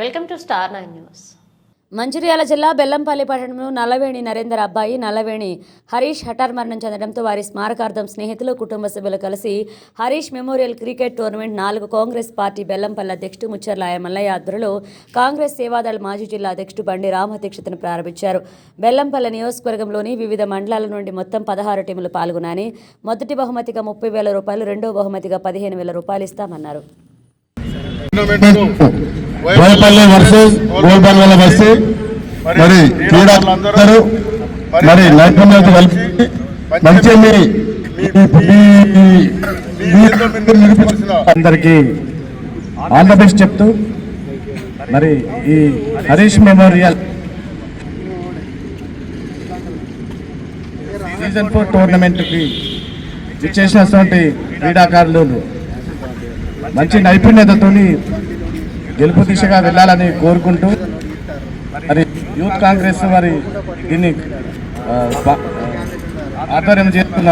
Welcome to star nine news. Mancherial జిల్లా బెల్లంపల్లి పట్టణంలో నల్లవేణి నరేందర్ అబ్బాయి నల్లవేణి హరీష్ హఠార్ మరణం చెందడంతో వారి స్మారకార్థం స్నేహితులు కుటుంబ సభ్యులు కలిసి హరీష్ మెమోరియల్ క్రికెట్ టోర్నమెంట్ నాలుగు కాంగ్రెస్ పార్టీ బెల్లంపల్లి అధ్యక్షుడు ముచ్చర్లాయ మల్లయ్య ఆధ్వర్యంలో కాంగ్రెస్ సేవాదళ మాజీ జిల్లా అధ్యక్షుడు బండి రామదీక్షతను ప్రారంభించారు. బెల్లంపల్లి నియోజకవర్గంలోని వివిధ మండలాల నుండి మొత్తం పదహారు టీములు పాల్గొన్నాయని మొదటి బహుమతిగా ముప్పై వేల రూపాయలు రెండో బహుమతిగా పదిహేను వేల రూపాయలు ఇస్తామన్నారు. Boyapalli versus Golpalli bus. మరి క్రీడాకారులందరూ మరి నైపుణ్యత కలిపి మంచి అందరికి ఆల్ ద బెస్ట్ చెప్తూ మరి ఈ హరీష్ మెమోరియల్ సీజన్ ఫోర్ టోర్నమెంట్కి ఇచ్చేసినటువంటి క్రీడాకారులు. మంచి నైపుణ్యతతోని గెలుపు దిశగా వెళ్ళాలని కోరుకుంటూ మరి యూత్ కాంగ్రెస్ వారి దీన్ని ఆధ్వర్యం చేస్తున్నారు